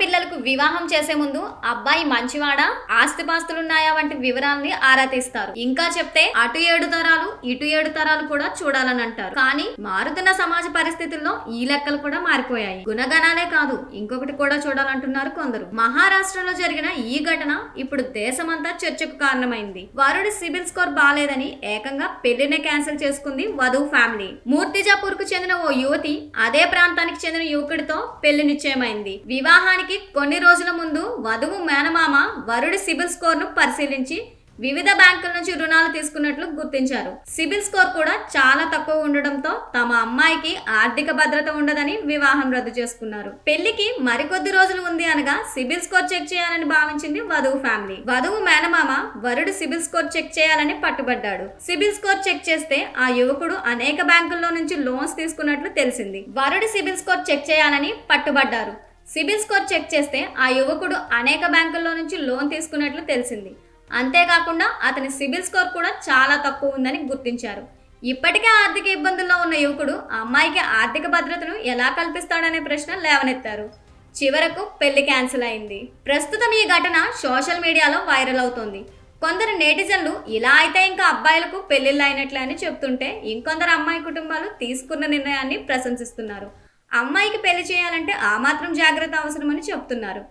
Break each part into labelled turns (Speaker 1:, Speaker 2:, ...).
Speaker 1: ఆడపిల్లలకు వివాహం చేసే ముందు అబ్బాయి మంచివాడా? ఆస్తిపాస్తులున్నాయా వంటి వివరాల్ని ఆరా తీస్తారు. ఇంకా చెప్తే అటు ఏడు తరాలు ఇటు ఏడు తరాలు కూడా చూడాలని అంటారు. కానీ మారుతున్న సమాజ పరిస్థితుల్లో ఈ లెక్కలు కూడా మారిపోయాయి. గుణగణాలే కాదు ఇంకొకటి కూడా చూడాలంటున్నారు కొందరు. మహారాష్ట్రలో జరిగిన ఈ ఘటన ఇప్పుడు దేశమంతా చర్చకు కారణమైంది. వరుడి సిబిల్ స్కోర్ బాలేదని ఏకంగా పెళ్ళినే క్యాన్సిల్ చేసుకుంది వధువు ఫ్యామిలీ. మూర్తిజాపూర్కు చెందిన ఓ యువతి అదే ప్రాంతానికి చెందిన యువకుడితో పెళ్ళి నిశ్చయమైంది. వివాహానికి కొన్ని రోజుల ముందు వధువు మేనమామ వరుడి సిబిల్ స్కోర్ను పరిశీలించి వివిధ బ్యాంకుల నుంచి రుణాలు తీసుకున్నట్లు గుర్తించారు. సిబిల్ స్కోర్ కూడా చాలా తక్కువ ఉండడంతో తమ అమ్మాయికి ఆర్థిక భద్రత ఉండదని వివాహం రద్దు చేసుకున్నారు. పెళ్ళికి మరికొద్ది రోజులు ఉంది అనగా సిబిల్ స్కోర్ చెక్ చేయాలని భావించింది వధువు ఫ్యామిలీ. వధువు మేనమామ వరుడు సిబిల్ స్కోర్ చెక్ చేయాలని పట్టుబడ్డాడు. సిబిల్ స్కోర్ చెక్ చేస్తే ఆ యువకుడు అనేక బ్యాంకుల్లో నుంచి లోన్స్ తీసుకున్నట్లు తెలిసింది. వరుడి సిబిల్ స్కోర్ చెక్ చేయాలని పట్టుబడ్డారు. సిబిల్ స్కోర్ చెక్ చేస్తే ఆ యువకుడు అనేక బ్యాంకుల్లో నుంచి లోన్ తీసుకున్నట్లు తెలిసింది. అంతేకాకుండా అతని సిబిల్ స్కోర్ కూడా చాలా తక్కువ ఉందని గుర్తించారు. ఇప్పటికే ఆర్థిక ఇబ్బందుల్లో ఉన్న యువకుడు అమ్మాయికి ఆర్థిక భద్రతను ఎలా కల్పిస్తాడనే ప్రశ్న లేవనెత్తారు. చివరకు పెళ్ళి క్యాన్సిల్ అయింది. ప్రస్తుతం ఈ ఘటన సోషల్ మీడియాలో వైరల్ అవుతోంది. కొందరు నేటిజన్లు ఇలా అయితే ఇంకా అబ్బాయిలకు పెళ్ళిళ్ళు అయినట్లే అని చెప్తుంటే ఇంకొందరు అమ్మాయి కుటుంబాలు తీసుకున్న నిర్ణయాన్ని ప్రశంసిస్తున్నారు. అమ్మాయికి పెళ్ళి చేయాలంటే ఆ మాత్రం జాగ్రత్త అవసరమని చెప్తున్నారు.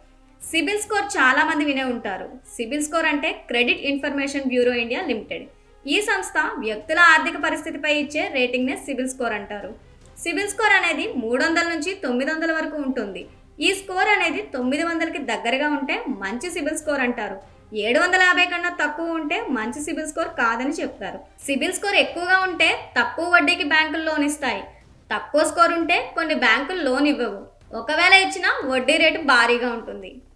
Speaker 1: సిబిల్ స్కోర్ చాలా మంది వినే ఉంటారు. సిబిల్ స్కోర్ అంటే credit information bureau India limited. ఈ సంస్థ వ్యక్తుల ఆర్థిక పరిస్థితిపై ఇచ్చే రేటింగ్నే సిబిల్ స్కోర్ అంటారు. సిబిల్ స్కోర్ అనేది మూడు వందల నుంచి తొమ్మిది వందల వరకు ఉంటుంది. ఈ స్కోర్ అనేది తొమ్మిది వందలకి దగ్గరగా ఉంటే మంచి సిబిల్ స్కోర్ అంటారు. ఏడు వందల యాభై కన్నా తక్కువ ఉంటే మంచి సిబిల్ స్కోర్ కాదని చెప్తారు. సిబిల్ స్కోర్ ఎక్కువగా ఉంటే తక్కువ వడ్డీకి బ్యాంకులు లోన్ ఇస్తాయి. తక్కువ స్కోర్ ఉంటే కొన్ని బ్యాంకులు లోన్ ఇవ్వవు. ఒకవేళ ఇచ్చినా వడ్డీ రేటు భారీగా ఉంటుంది.